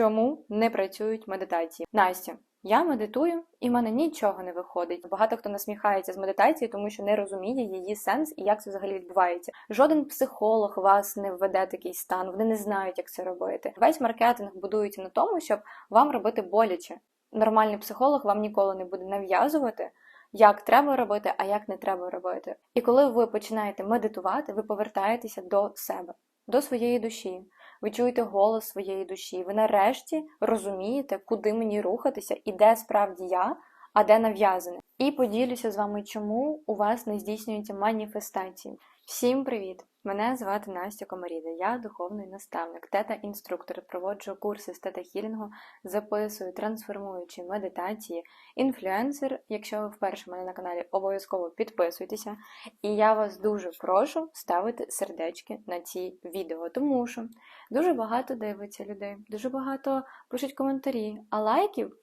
чому не працюють медитації. Настя, я медитую і в мене нічого не виходить. Багато хто насміхається з медитації, тому що не розуміє її сенс і як це взагалі відбувається. Жоден психолог вас не введе такий стан, вони не знають, як це робити. Весь маркетинг будується на тому, щоб вам робити боляче. Нормальний психолог вам ніколи не буде нав'язувати. Як треба робити, а як не треба робити. І коли ви починаєте медитувати, ви повертаєтеся до себе, до своєї душі. Ви чуєте голос своєї душі. Ви нарешті розумієте, куди мені рухатися і де справді я, а де нав'язане. І поділюся з вами, чому у вас не здійснюються маніфестації. Всім привіт! Мене звати Настя Комаріда, я духовний наставник, тета-інструктор, проводжу курси з тета-хілінгу, записую трансформуючі медитації, інфлюенсер. Якщо ви вперше мене на каналі, обов'язково підписуйтеся. І я вас дуже прошу ставити сердечки на ці відео, тому що дуже багато дивиться людей, дуже багато пишуть коментарі, а лайків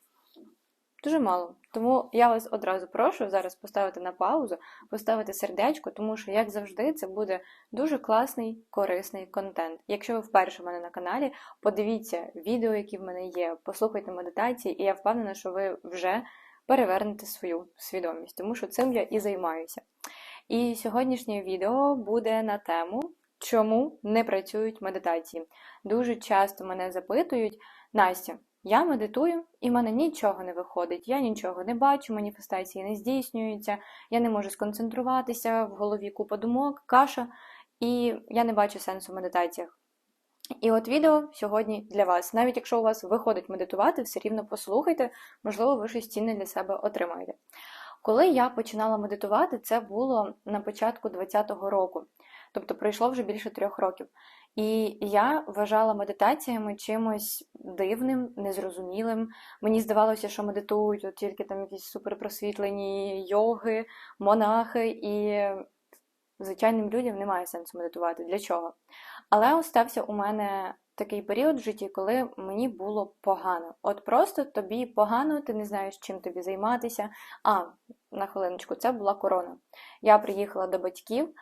дуже мало. Тому я вас одразу прошу зараз поставити на паузу, поставити сердечко, тому що, як завжди, це буде дуже класний, корисний контент. Якщо ви вперше в мене на каналі, подивіться відео, які в мене є, послухайте медитації, і я впевнена, що ви вже перевернете свою свідомість, тому що цим я і займаюся. І сьогоднішнє відео буде на тему, чому не працюють медитації. Дуже часто мене запитують, Настя. Я медитую, і в мене нічого не виходить. Я нічого не бачу, маніфестації не здійснюються, я не можу сконцентруватися, в голові купа думок, каша, і я не бачу сенсу в медитаціях. І от відео сьогодні для вас. Навіть якщо у вас виходить медитувати, все рівно послухайте, можливо, ви щось цінне для себе отримаєте. Коли я починала медитувати, це було на початку 20-го року, тобто пройшло вже більше трьох років. І я вважала медитаціями чимось дивним, незрозумілим. Мені здавалося, що медитують тільки там якісь суперпросвітлені йоги, монахи, і звичайним людям немає сенсу медитувати. Для чого? Але остався у мене такий період в житті, коли мені було погано. От просто тобі погано, ти не знаєш, чим тобі займатися. А, на хвилиночку, це була корона. Я приїхала до батьків.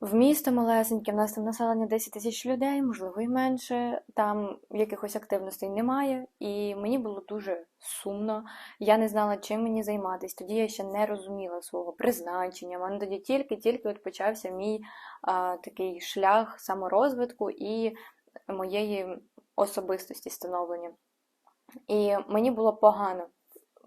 В місто малесеньке, в нас там населення 10 тисяч людей, можливо, і менше. Там якихось активностей немає, і мені було дуже сумно. Я не знала, чим мені займатися. Тоді я ще не розуміла свого призначення. У мене тоді тільки-тільки от почався мій а, такий шлях саморозвитку і моєї особистості становлення. І мені було погано.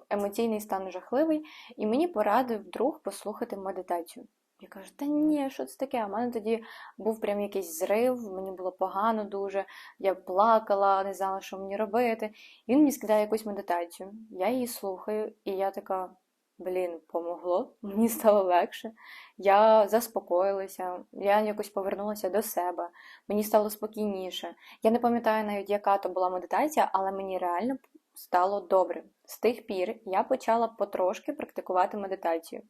Емоційний стан жахливий, і мені порадив друг послухати медитацію. Я кажу, та ні, що це таке? В мене тоді був прям якийсь зрив, мені було погано дуже, я плакала, не знала, що мені робити. Він мені скидає якусь медитацію. Я її слухаю, і я така, блін, помогло, мені стало легше. Я заспокоїлася, я якось повернулася до себе, мені стало спокійніше. Я не пам'ятаю навіть, яка то була медитація, але мені реально стало добре. З тих пір я почала потрошки практикувати медитацію.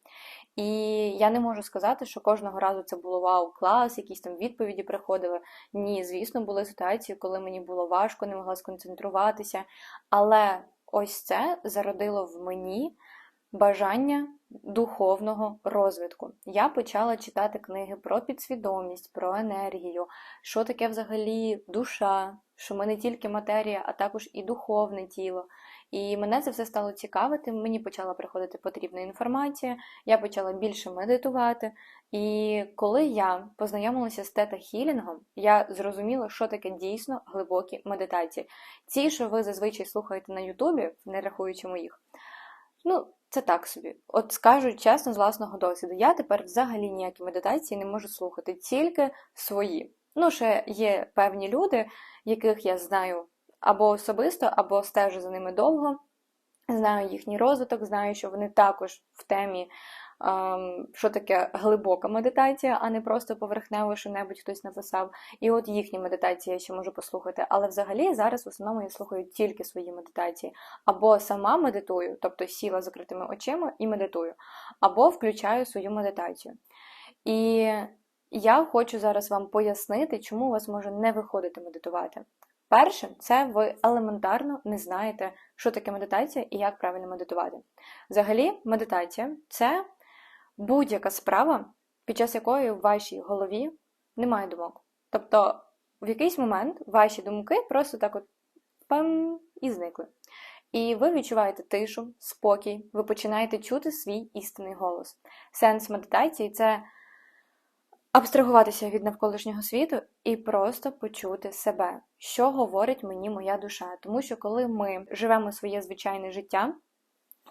І я не можу сказати, що кожного разу це було вау, клас, якісь там відповіді приходили. Ні, звісно, були ситуації, коли мені було важко, не могла сконцентруватися. Але ось це зародило в мені бажання духовного розвитку. Я почала читати книги про підсвідомість, про енергію, що таке взагалі душа, що ми не тільки матерія, а також і духовне тіло. І мене це все стало цікавити. Мені почала приходити потрібна інформація, я почала більше медитувати. І коли я познайомилася з тета-хілінгом, я зрозуміла, що таке дійсно глибокі медитації. Ці, що ви зазвичай слухаєте на Ютубі, не рахуючи моїх. Ну, це так собі. От скажу чесно, з власного досвіду, я тепер взагалі ніякі медитації не можу слухати, тільки свої. Ну, ще є певні люди, яких я знаю або особисто, або стежу за ними довго, знаю їхній розвиток, знаю, що вони також в темі, ем, що таке глибока медитація, а не просто поверхнево, що небудь хтось написав. І от їхні медитації я ще можу послухати. Але взагалі зараз в основному я слухаю тільки свої медитації. Або сама медитую, тобто сіла закритими очима і медитую, або включаю свою медитацію. І я хочу зараз вам пояснити, чому у вас може не виходити медитувати. Перше, це ви елементарно не знаєте, що таке медитація і як правильно медитувати. Взагалі, медитація це будь-яка справа, під час якої в вашій голові немає думок. Тобто, в якийсь момент ваші думки просто так от пам, і зникли. І ви відчуваєте тишу, спокій, ви починаєте чути свій істинний голос. Сенс медитації це абстрагуватися від навколишнього світу і просто почути себе, що говорить мені моя душа. Тому що коли ми живемо своє звичайне життя,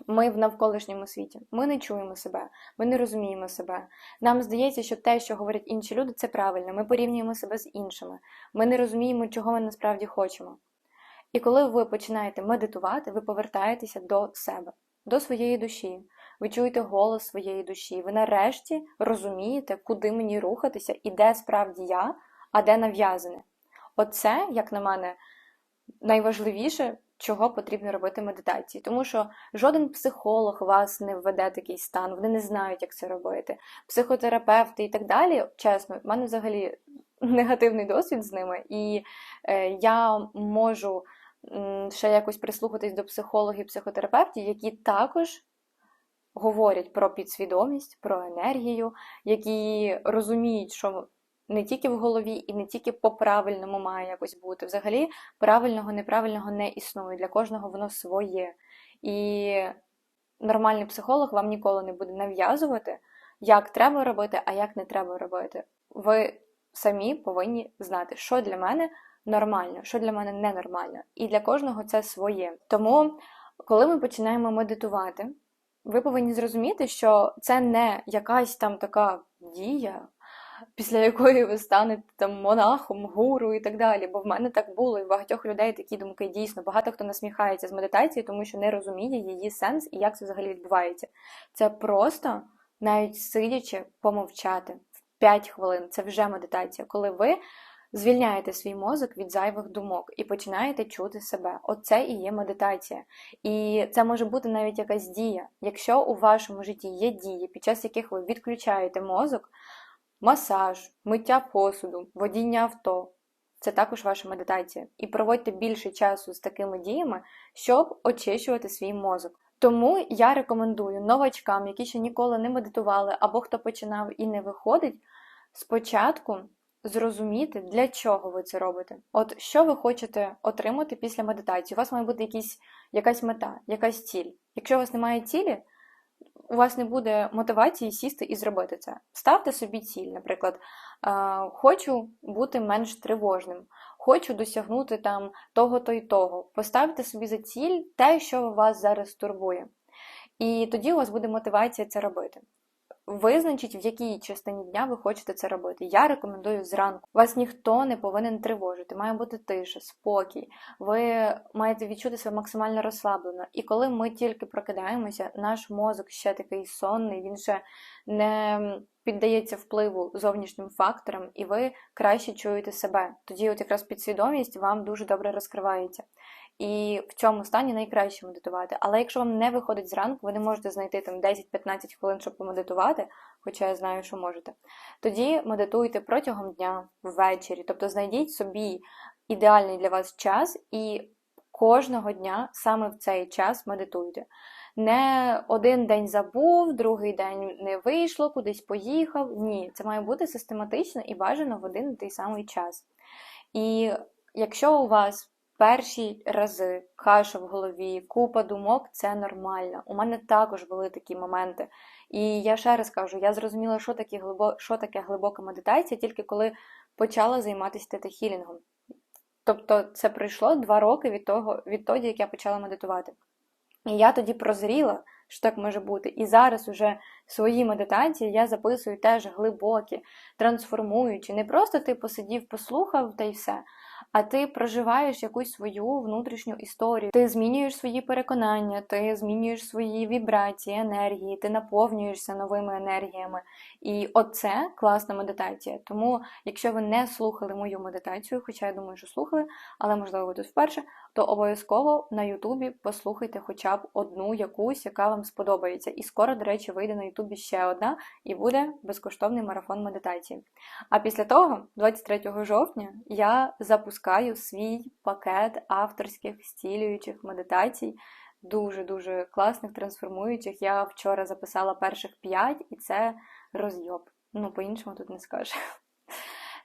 ми в навколишньому світі, ми не чуємо себе, ми не розуміємо себе. Нам здається, що те, що говорять інші люди, це правильно. Ми порівнюємо себе з іншими. Ми не розуміємо, чого ми насправді хочемо. І коли ви починаєте медитувати, ви повертаєтеся до себе, до своєї душі. Ви чуєте голос своєї душі. Ви нарешті розумієте, куди мені рухатися і де справді я, а де нав'язане. Оце, як на мене, найважливіше, чого потрібно робити медитації. Тому що жоден психолог вас не введе такий стан, вони не знають, як це робити. Психотерапевти і так далі. Чесно, в мене взагалі негативний досвід з ними, і е, я можу ще якось прислухатись до психологів, психотерапевтів, які також говорять про підсвідомість, про енергію, які розуміють, що не тільки в голові і не тільки по правильному має якось бути. Взагалі, правильного, неправильного не існує. Для кожного воно своє. І нормальний психолог вам ніколи не буде нав'язувати, як треба робити, а як не треба робити. Ви самі повинні знати, що для мене нормально, що для мене ненормально. І для кожного це своє. Тому, коли ми починаємо медитувати, ви повинні зрозуміти, що це не якась там така дія, після якої ви станете там монахом, гуру і так далі. Бо в мене так було, і в багатьох людей такі думки дійсно. Багато хто насміхається з медитації, тому що не розуміє її сенс і як це взагалі відбувається. Це просто навіть сидячи помовчати в 5 хвилин. Це вже медитація, коли ви звільняєте свій мозок від зайвих думок і починаєте чути себе. Оце і є медитація. І це може бути навіть якась дія. Якщо у вашому житті є дії, під час яких ви відключаєте мозок, масаж, миття посуду, водіння авто. Це також ваша медитація. І проводьте більше часу з такими діями, щоб очищувати свій мозок. Тому я рекомендую новачкам, які ще ніколи не медитували, або хто починав і не виходить, спочатку зрозуміти, для чого ви це робите. От що ви хочете отримати після медитації? У вас має бути якісь, якась мета, якась ціль. Якщо у вас немає цілі, у вас не буде мотивації сісти і зробити це. Ставте собі ціль, наприклад, хочу бути менш тривожним, хочу досягнути там того-то і того. Поставте собі за ціль те, що вас зараз турбує. І тоді у вас буде мотивація це робити. Визначіть, в якій частині дня ви хочете це робити. Я рекомендую зранку. Вас ніхто не повинен тривожити, має бути тиша, спокій. Ви маєте відчути себе максимально розслаблено. І коли ми тільки прокидаємося, наш мозок ще такий сонний, він ще не піддається впливу зовнішнім факторам, і ви краще чуєте себе. Тоді, от якраз підсвідомість вам дуже добре розкривається. І в цьому стані найкраще медитувати. Але якщо вам не виходить зранку, ви не можете знайти там 10-15 хвилин, щоб помедитувати, хоча я знаю, що можете. Тоді медитуйте протягом дня, ввечері, тобто знайдіть собі ідеальний для вас час і кожного дня саме в цей час медитуйте. Не один день забув, другий день не вийшло, кудись поїхав. Ні, це має бути систематично і бажано в один і той самий час. І якщо у вас перші рази каша в голові, купа думок це нормально. У мене також були такі моменти. І я ще раз кажу, я зрозуміла, що таке глибо... що таке глибока медитація, тільки коли почала займатися тетахілінгом. Тобто це пройшло два роки від того, відтоді, як я почала медитувати. І я тоді прозріла, що так може бути. І зараз уже свої медитації я записую теж глибокі, трансформуючи. Не просто ти посидів, послухав та й все, а ти проживаєш якусь свою внутрішню історію. Ти змінюєш свої переконання, ти змінюєш свої вібрації, енергії, ти наповнюєшся новими енергіями. І оце класна медитація. Тому, якщо ви не слухали мою медитацію, хоча я думаю, що слухали, але можливо ви тут вперше, то обов'язково на Ютубі послухайте хоча б одну якусь, яка вам сподобається. І скоро, до речі, вийде на Ютубі ще одна, і буде безкоштовний марафон медитації. А після того, 23 жовтня, я запускаю свій пакет авторських стілюючих медитацій. Дуже-дуже класних, трансформуючих. Я вчора записала перших п'ять, і це розйоб. Ну, по-іншому тут не скажу.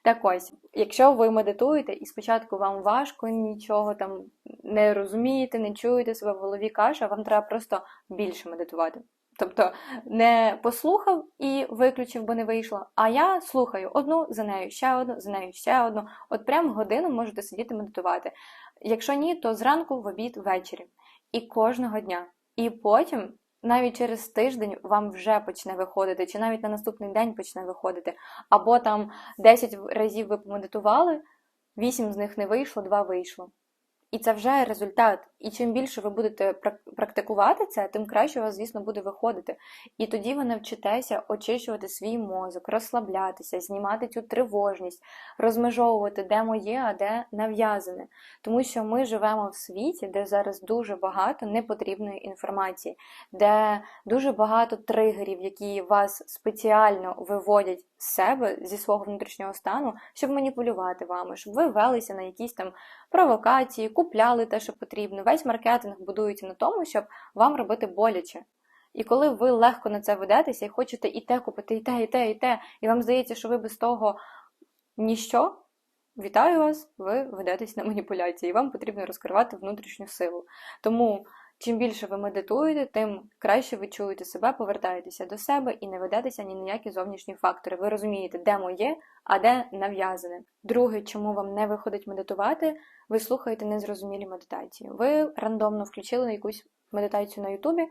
Так ось, якщо ви медитуєте і спочатку вам важко, нічого там не розумієте, не чуєте себе в голові каша, вам треба просто більше медитувати. Тобто не послухав і виключив, бо не вийшло. А я слухаю одну за нею, ще одну, за нею, ще одну. От прям годину можете сидіти медитувати. Якщо ні, то зранку в обід ввечері. І кожного дня. І потім, навіть через тиждень, вам вже почне виходити, чи навіть на наступний день почне виходити. Або там 10 разів ви помедитували, 8 з них не вийшло, 2 вийшло. І це вже результат. І чим більше ви будете практикувати це, тим краще у вас, звісно, буде виходити. І тоді ви навчитеся очищувати свій мозок, розслаблятися, знімати цю тривожність, розмежовувати, де моє, а де нав'язане. Тому що ми живемо в світі, де зараз дуже багато непотрібної інформації, де дуже багато тригерів, які вас спеціально виводять з себе зі свого внутрішнього стану, щоб маніпулювати вами, щоб ви велися на якісь там провокації, купляли те, що потрібно. Весь маркетинг будується на тому, щоб вам робити боляче. І коли ви легко на це ведетеся і хочете і те купити, і те, і те, і те, і вам здається, що ви без того ніщо, вітаю вас, ви ведетесь на маніпуляції, і вам потрібно розкривати внутрішню силу. Тому чим більше ви медитуєте, тим краще ви чуєте себе, повертаєтеся до себе і не ведетеся ні на які зовнішні фактори. Ви розумієте, де моє, а де нав'язане. Друге, чому вам не виходить медитувати, ви слухаєте незрозумілі медитації. Ви рандомно включили якусь медитацію на Ютубі.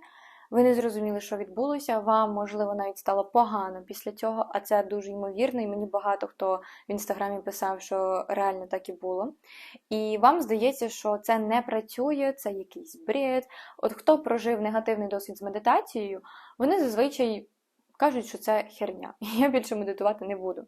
Ви не зрозуміли, що відбулося. Вам, можливо, навіть стало погано після цього, а це дуже ймовірно, і мені багато хто в інстаграмі писав, що реально так і було. І вам здається, що це не працює, це якийсь бред. От хто прожив негативний досвід з медитацією, вони зазвичай кажуть, що це херня. Я більше медитувати не буду.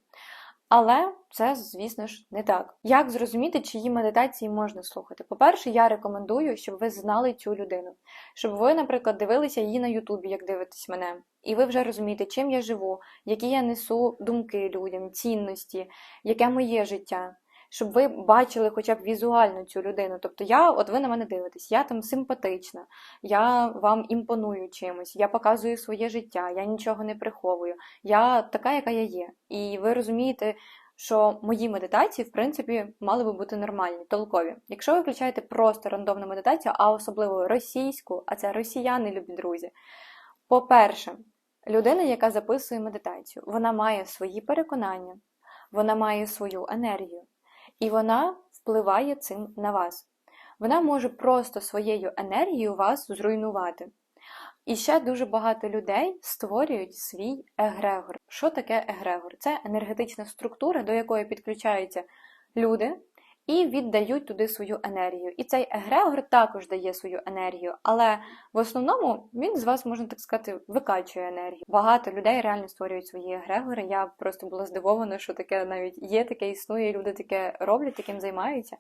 Але це, звісно ж, не так. Як зрозуміти, чиї медитації можна слухати? По-перше, я рекомендую, щоб ви знали цю людину, щоб ви, наприклад, дивилися її на Ютубі, як дивитесь мене, і ви вже розумієте, чим я живу, які я несу думки людям, цінності, яке моє життя щоб ви бачили хоча б візуально цю людину. Тобто, я, от ви на мене дивитесь, я там симпатична, я вам імпоную чимось, я показую своє життя, я нічого не приховую. Я така, яка я є. І ви розумієте. Що мої медитації, в принципі, мали би бути нормальні, толкові. Якщо ви включаєте просто рандомну медитацію, а особливо російську, а це росіяни, любі друзі. По-перше, людина, яка записує медитацію, вона має свої переконання, вона має свою енергію, і вона впливає цим на вас. Вона може просто своєю енергією вас зруйнувати. І ще дуже багато людей створюють свій егрегор. Що таке егрегор? Це енергетична структура, до якої підключаються люди, і віддають туди свою енергію. І цей егрегор також дає свою енергію, але в основному він з вас, можна так сказати, викачує енергію. Багато людей реально створюють свої егрегори. Я просто була здивована, що таке навіть є, таке існує, люди таке роблять, таким займаються.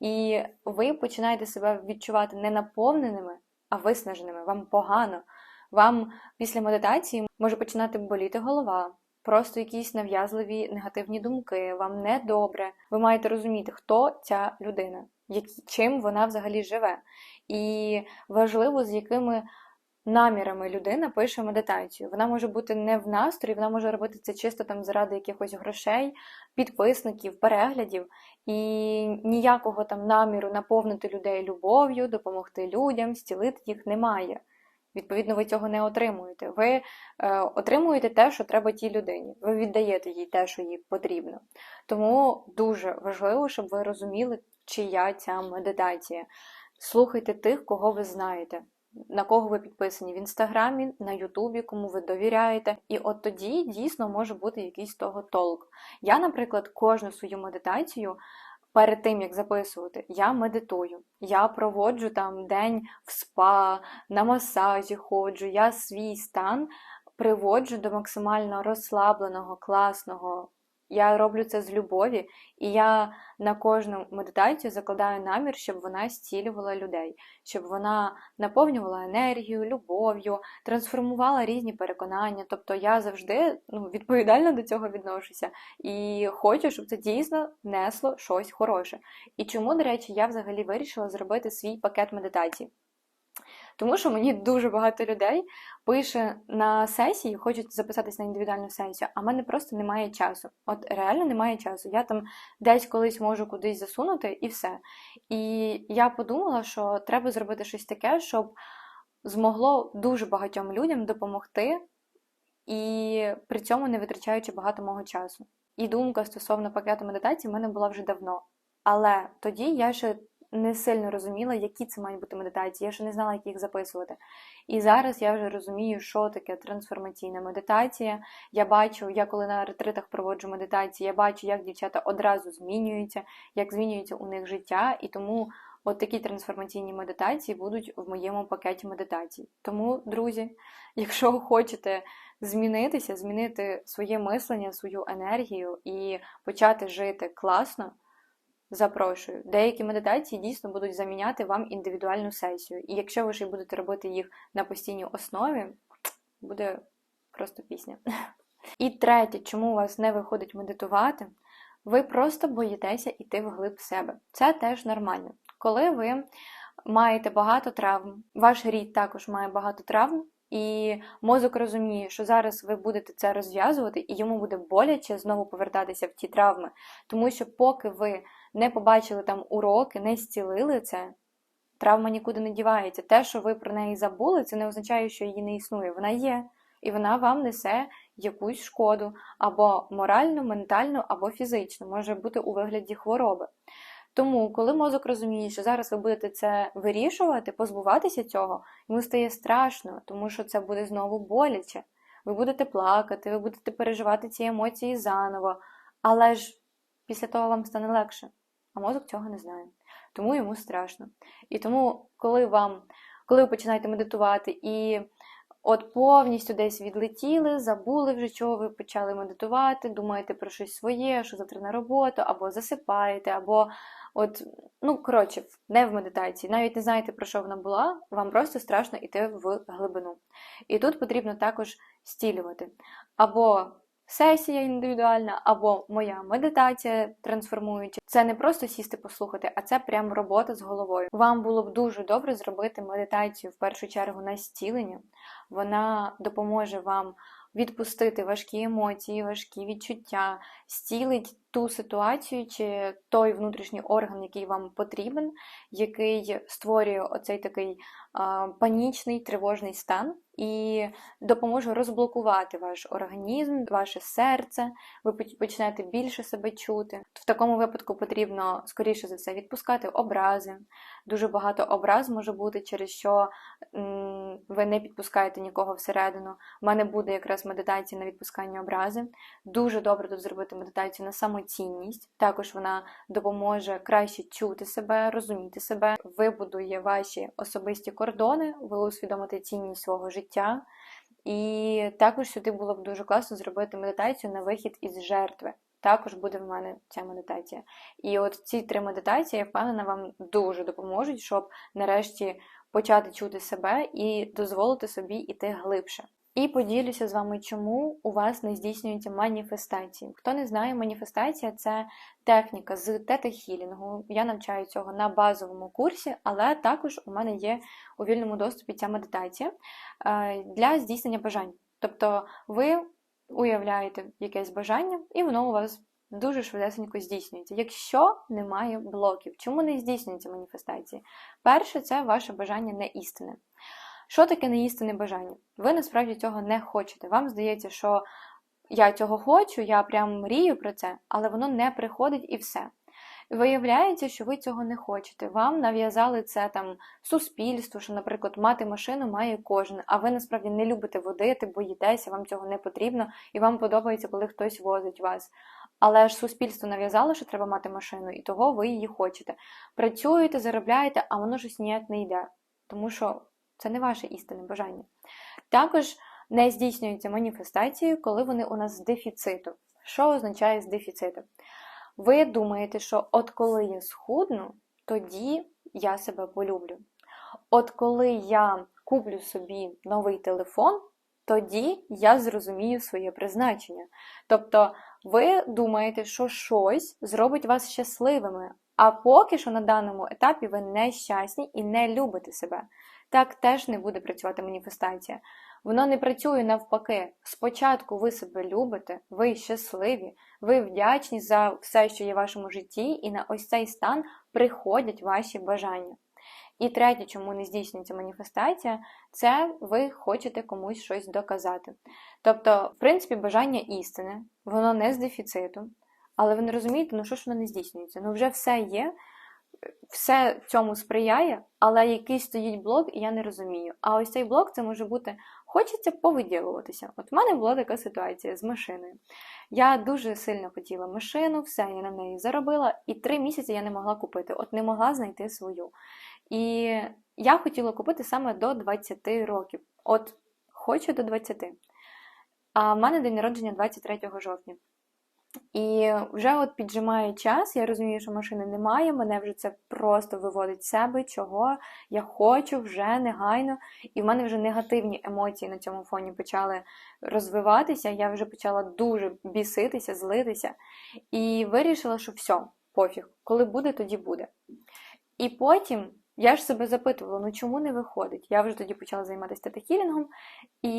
І ви починаєте себе відчувати не наповненими, а виснаженими. Вам погано. Вам після медитації може починати боліти голова просто якісь нав'язливі негативні думки, вам не добре. Ви маєте розуміти, хто ця людина, чим вона взагалі живе. І важливо, з якими намірами людина пише медитацію. Вона може бути не в настрої, вона може робити це чисто там заради якихось грошей, підписників, переглядів, і ніякого там наміру наповнити людей любов'ю, допомогти людям, зцілити їх немає. Відповідно, ви цього не отримуєте. Ви е, отримуєте те, що треба тій людині. Ви віддаєте їй те, що їй потрібно. Тому дуже важливо, щоб ви розуміли, чия ця медитація. Слухайте тих, кого ви знаєте, на кого ви підписані в інстаграмі, на Ютубі, кому ви довіряєте. І от тоді дійсно може бути якийсь того толк. Я, наприклад, кожну свою медитацію перед тим, як записувати, я медитую. Я проводжу там день в спа, на масажі ходжу, я свій стан приводжу до максимально розслабленого, класного, я роблю це з любові, і я на кожну медитацію закладаю намір, щоб вона зцілювала людей, щоб вона наповнювала енергію, любов'ю, трансформувала різні переконання. Тобто я завжди ну, відповідально до цього відношуся і хочу, щоб це дійсно несло щось хороше. І чому, до речі, я взагалі вирішила зробити свій пакет медитацій. Тому що мені дуже багато людей пише на сесії, хочуть записатись на індивідуальну сесію, а в мене просто немає часу. От реально немає часу. Я там десь колись можу кудись засунути і все. І я подумала, що треба зробити щось таке, щоб змогло дуже багатьом людям допомогти, і при цьому не витрачаючи багато мого часу. І думка стосовно пакету медитації в мене була вже давно. Але тоді я ще не сильно розуміла, які це мають бути медитації, я ще не знала, як їх записувати. І зараз я вже розумію, що таке трансформаційна медитація. Я бачу, я коли на ретритах проводжу медитації, я бачу, як дівчата одразу змінюються, як змінюється у них життя, і тому от такі трансформаційні медитації будуть в моєму пакеті медитацій. Тому, друзі, якщо хочете змінитися, змінити своє мислення, свою енергію і почати жити класно. Запрошую. Деякі медитації дійсно будуть заміняти вам індивідуальну сесію. І якщо ви ще будете робити їх на постійній основі, буде просто пісня. І третє, чому у вас не виходить медитувати, ви просто боїтеся йти вглиб себе. Це теж нормально. Коли ви маєте багато травм, ваш рід також має багато травм, і мозок розуміє, що зараз ви будете це розв'язувати, і йому буде боляче знову повертатися в ті травми. Тому що, поки ви не побачили там уроки, не зцілили це, травма нікуди не дівається. Те, що ви про неї забули, це не означає, що її не існує. Вона є, і вона вам несе якусь шкоду або моральну, ментальну, або фізичну, може бути у вигляді хвороби. Тому, коли мозок розуміє, що зараз ви будете це вирішувати, позбуватися цього, йому стає страшно, тому що це буде знову боляче. Ви будете плакати, ви будете переживати ці емоції заново, але ж після того вам стане легше. А мозок цього не знає. Тому йому страшно. І тому, коли вам, коли ви починаєте медитувати і от повністю десь відлетіли, забули вже, чого ви почали медитувати, думаєте про щось своє, що завтра на роботу, або засипаєте, або от, ну, коротше, не в медитації, навіть не знаєте, про що вона була, вам просто страшно йти в глибину. І тут потрібно також стілювати. Або сесія індивідуальна, або моя медитація трансформуюча. Це не просто сісти послухати, а це прям робота з головою. Вам було б дуже добре зробити медитацію в першу чергу на стілення. Вона допоможе вам відпустити важкі емоції, важкі відчуття, стілить ту ситуацію чи той внутрішній орган, який вам потрібен, який створює оцей такий панічний тривожний стан, і допоможе розблокувати ваш організм, ваше серце, ви почнете більше себе чути. В такому випадку потрібно, скоріше за все, відпускати образи. Дуже багато образ може бути, через що ви не підпускаєте нікого всередину. У мене буде якраз медитація на відпускання образи. Дуже добре тут зробити медитацію на самоцінність. Також вона допоможе краще чути себе, розуміти себе, вибудує ваші особисті кордони, ви усвідомите цінність свого життя. І також сюди було б дуже класно зробити медитацію на вихід із жертви. Також буде в мене ця медитація. І от ці три медитації, я впевнена, вам дуже допоможуть, щоб нарешті почати чути себе і дозволити собі йти глибше. І поділюся з вами, чому у вас не здійснюються маніфестації. Хто не знає, маніфестація це техніка з тета-хілінгу. Я навчаю цього на базовому курсі, але також у мене є у вільному доступі ця медитація е, для здійснення бажань. Тобто ви уявляєте якесь бажання, і воно у вас дуже швидесенько здійснюється. Якщо немає блоків, чому не здійснюються маніфестації? Перше, це ваше бажання не істини. Що таке неістинне бажання? Ви насправді цього не хочете. Вам здається, що я цього хочу, я прям мрію про це, але воно не приходить і все. Виявляється, що ви цього не хочете. Вам нав'язали це там суспільство, що, наприклад, мати машину має кожен, а ви насправді не любите водити, боїтеся, вам цього не потрібно, і вам подобається, коли хтось возить вас. Але ж суспільство нав'язало, що треба мати машину, і того ви її хочете. Працюєте, заробляєте, а воно щось ніяк не йде. Тому що це не ваше істинне бажання. Також не здійснюються маніфестації, коли вони у нас з дефіциту. Що означає з дефіциту? Ви думаєте, що от коли я схудну, тоді я себе полюблю. От коли я куплю собі новий телефон, тоді я зрозумію своє призначення. Тобто, ви думаєте, що щось зробить вас щасливими, А поки що на даному етапі ви нещасні і не любите себе. Так теж не буде працювати маніфестація. Воно не працює навпаки. Спочатку ви себе любите, ви щасливі, ви вдячні за все, що є в вашому житті, і на ось цей стан приходять ваші бажання. І третє, чому не здійснюється маніфестація, це ви хочете комусь щось доказати. Тобто, в принципі, бажання істини, воно не з дефіциту, але ви не розумієте, ну що ж воно не здійснюється? Ну вже все є, все цьому сприяє, але якийсь стоїть блок, і я не розумію. А ось цей блок це може бути хочеться повиділуватися. От в мене була така ситуація з машиною. Я дуже сильно хотіла машину, все, я на неї заробила, і три місяці я не могла купити, от не могла знайти свою. І я хотіла купити саме до 20 років. От хочу до 20. А в мене день народження 23 жовтня. І вже от піджимає час, я розумію, що машини немає, мене вже це просто виводить з себе, чого я хочу вже негайно. І в мене вже негативні емоції на цьому фоні почали розвиватися. Я вже почала дуже біситися, злитися. І вирішила, що все, пофіг, коли буде, тоді буде. І потім я ж себе запитувала, ну чому не виходить? Я вже тоді почала займатися тетахілінгом, і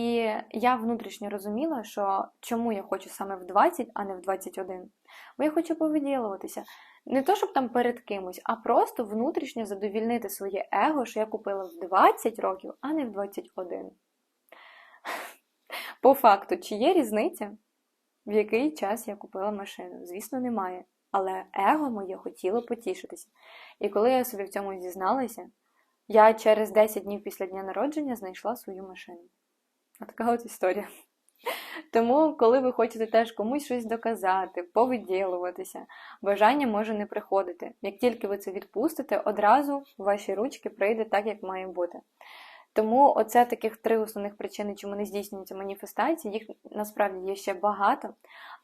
я внутрішньо розуміла, що чому я хочу саме в 20, а не в 21. Бо я хочу повиділуватися. Не то, щоб там перед кимось, а просто внутрішньо задовільнити своє его, що я купила в 20 років, а не в 21. По факту, чи є різниця, в який час я купила машину? Звісно, немає. Але его моє хотіло потішитися. І коли я собі в цьому зізналася, я через 10 днів після дня народження знайшла свою машину. Така от історія. Тому, коли ви хочете теж комусь щось доказати, повиділуватися, бажання може не приходити. Як тільки ви це відпустите, одразу ваші ручки прийде так, як має бути. Тому оце таких три основних причини, чому не здійснюються маніфестації. Їх насправді є ще багато,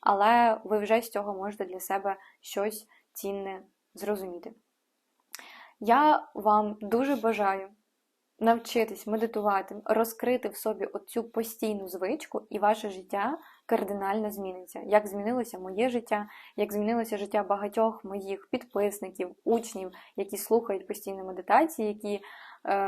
але ви вже з цього можете для себе щось цінне зрозуміти. Я вам дуже бажаю навчитись медитувати, розкрити в собі оцю постійну звичку, і ваше життя кардинально зміниться. Як змінилося моє життя, як змінилося життя багатьох моїх підписників, учнів, які слухають постійно медитації, які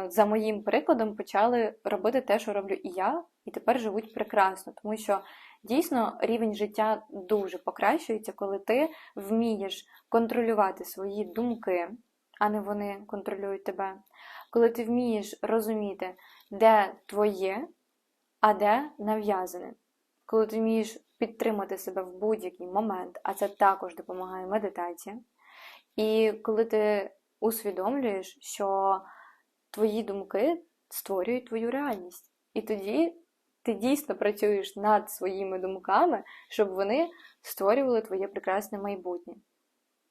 за моїм прикладом почали робити те, що роблю і я, і тепер живуть прекрасно, тому що. Дійсно, рівень життя дуже покращується, коли ти вмієш контролювати свої думки, а не вони контролюють тебе. Коли ти вмієш розуміти, де твоє, а де нав'язане. Коли ти вмієш підтримати себе в будь-який момент, а це також допомагає медитація. І коли ти усвідомлюєш, що твої думки створюють твою реальність. І тоді ти дійсно працюєш над своїми думками, щоб вони створювали твоє прекрасне майбутнє.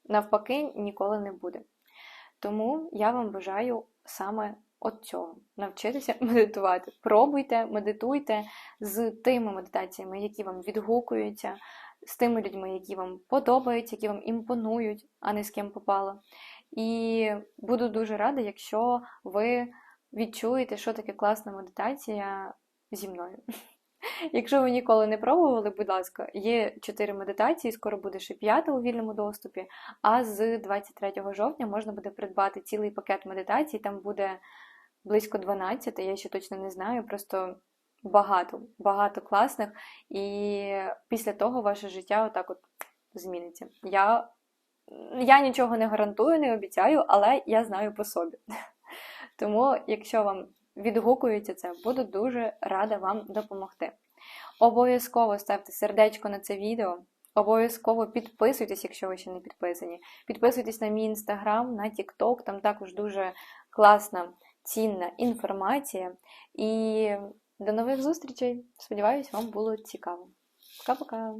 Навпаки, ніколи не буде. Тому я вам бажаю саме от цього навчитися медитувати. Пробуйте, медитуйте з тими медитаціями, які вам відгукуються, з тими людьми, які вам подобаються, які вам імпонують, а не з ким попало. І буду дуже рада, якщо ви відчуєте, що таке класна медитація зі мною. Якщо ви ніколи не пробували, будь ласка, є 4 медитації, скоро буде ще п'ята у вільному доступі. А з 23 жовтня можна буде придбати цілий пакет медитацій, там буде близько 12, я ще точно не знаю, просто багато, багато класних. І після того ваше життя отак от зміниться. Я, Я нічого не гарантую, не обіцяю, але я знаю по собі. Тому, якщо вам відгукується це, буду дуже рада вам допомогти. Обов'язково ставте сердечко на це відео. Обов'язково підписуйтесь, якщо ви ще не підписані. Підписуйтесь на мій інстаграм, на Тікток, там також дуже класна, цінна інформація. І до нових зустрічей! Сподіваюсь, вам було цікаво. Пока-пока!